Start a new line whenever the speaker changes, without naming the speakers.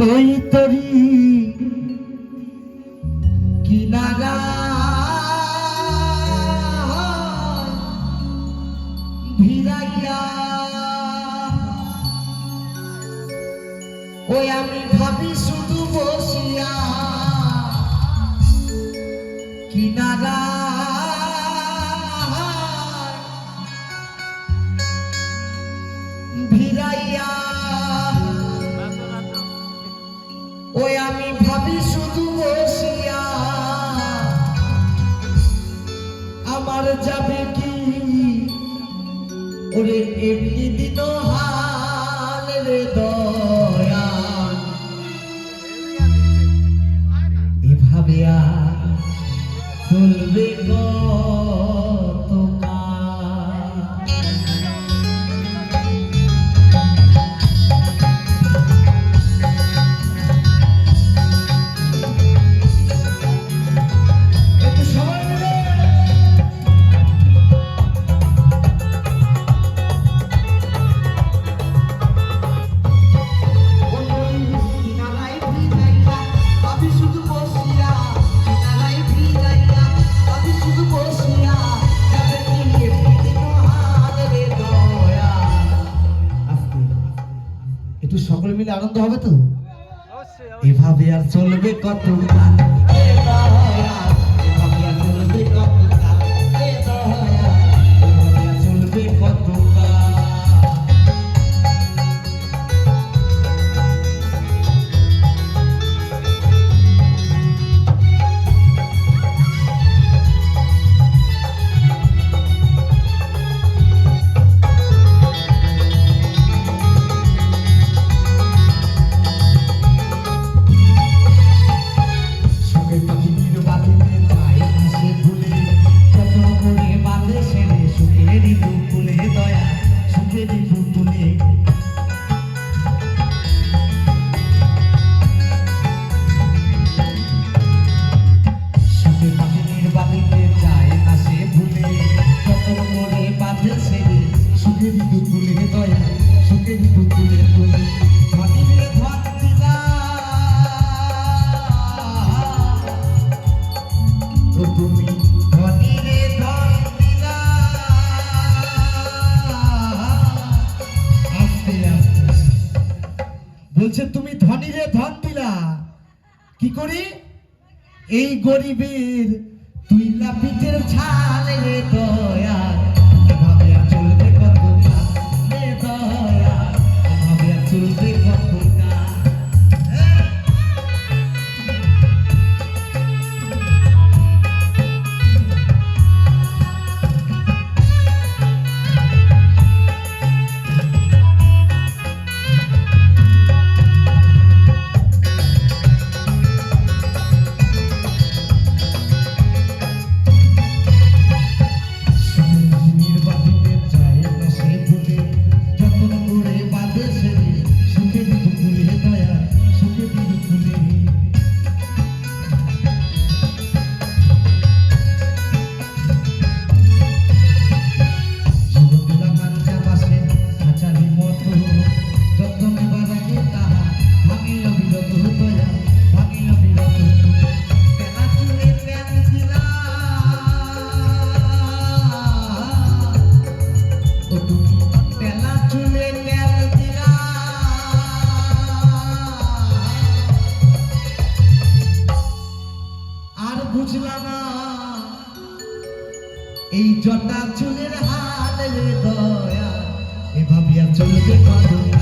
তুই তরি ওই আমি ভাবি শুধু বসিয়া কিনারা যাবে কি? ওরে এমনি দিন হাল রে দয়া এভাবে আর চলবে গয়া মিলে আনন্দ হবে তো? এভাবে আর চলবে কত নে বলছে, তুমি ধনী রে ধন দিলা। কি করি? এই গরিবের তুই লাপিতের পিঠের ছালে তো ঝুলানা এই জটা চুলের হালে দয়া এ ভাবিয়া চলবে